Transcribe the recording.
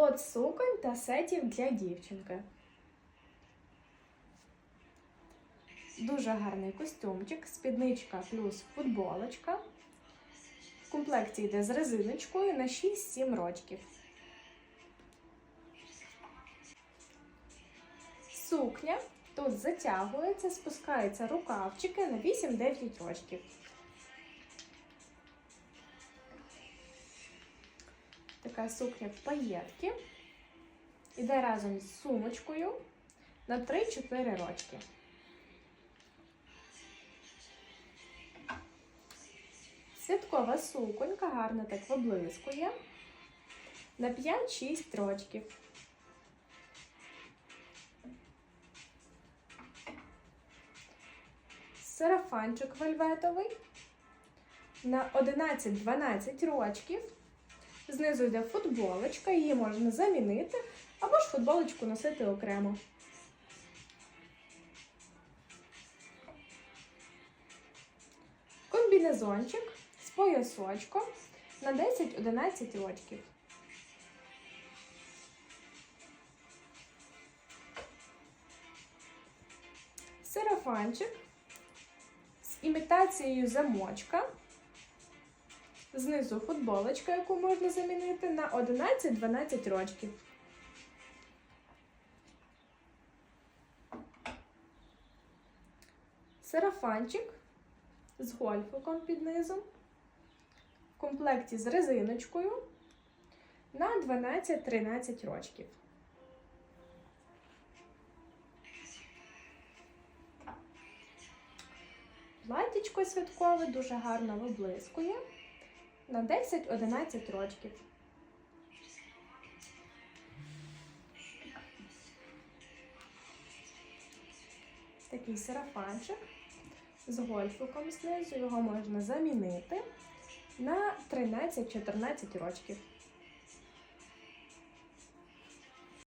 Лот суконь та сетів для дівчинки. Дуже гарний костюмчик, спідничка плюс футболочка. В комплекті йде з резиночкою на 6-7 рочків. Сукня тут затягується, спускаються рукавчики на 8-9 рочків. Така сукня в паєтки. Іде разом з сумочкою на 3-4 рочки. Святкова суконька гарно так виблискує на 5-6 рочків. Сарафанчик вельветовий на 11-12 рочків. Знизу йде футболочка, її можна замінити, або ж футболочку носити окремо. Комбінезончик з поясочком на 10-11 рочків. Сарафанчик з імітацією замочка. Знизу футболочка, яку можна замінити на 11-12 рочків. Сарафанчик з гольфиком під низом. В комплекті з резиночкою на 12-13 рочків. Платічко святкове дуже гарно виблискує на 10-11 рочків. Такий сарафанчик з гольфиком знизу. Його можна замінити на 13-14 рочків.